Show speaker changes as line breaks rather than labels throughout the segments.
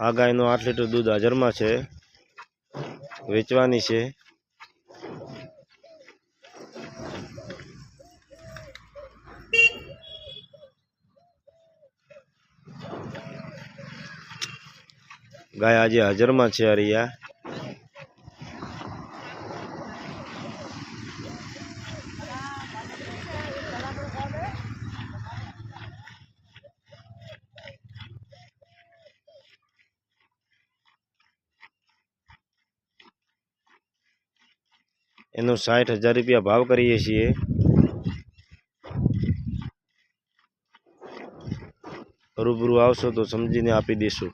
આ ગાયનું આઠ લીટર દૂધ હાજરમાં છે. વેચવાની છે. ગાય આજે હાજરમાં છે અરિયા એનો સાઠ હજાર રૂપિયા ભાવ કરીએ છીએ. રૂબરૂ આવશો તો સમજીને આપી દઈશું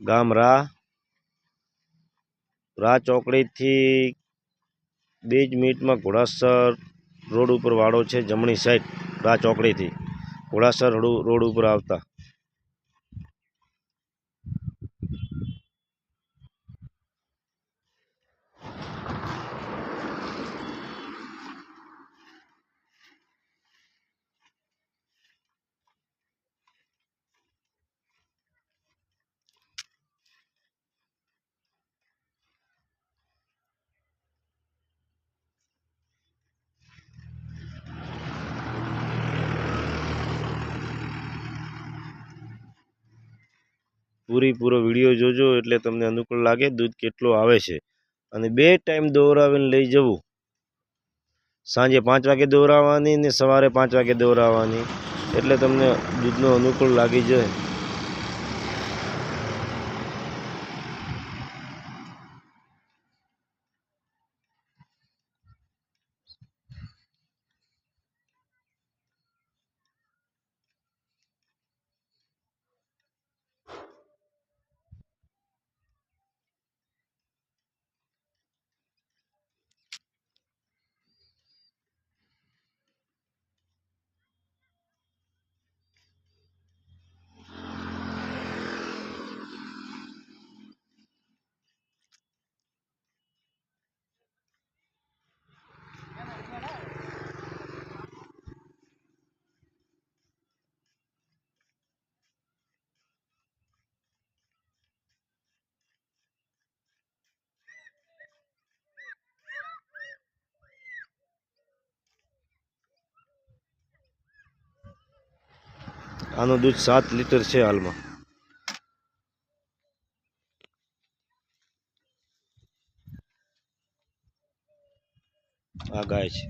ગામ રા રા ચોકડીથી બે જ મિનિટમાં ઘોડાસર રોડ ઉપર વાળો છે જમણી સાઈડ રા ચોકડીથી. ઘોડાસર રોડ ઉપર આવતા. પૂરી પૂરો વીડિયો જોજો એટલે તમને અનુકૂળ લાગે, દૂધ કેટલું આવે છે. અને બે ટાઈમ દોરાવીને લઈ જવું. સાંજે પાંચ વાગે દોરાવવાની ને સવારે પાંચ વાગે દોરાવવાની એટલે તમને દૂધનો અનુકૂળ લાગી જાય. આનું દૂધ સાત લીટર છે હાલમાં. આ ગાય છે.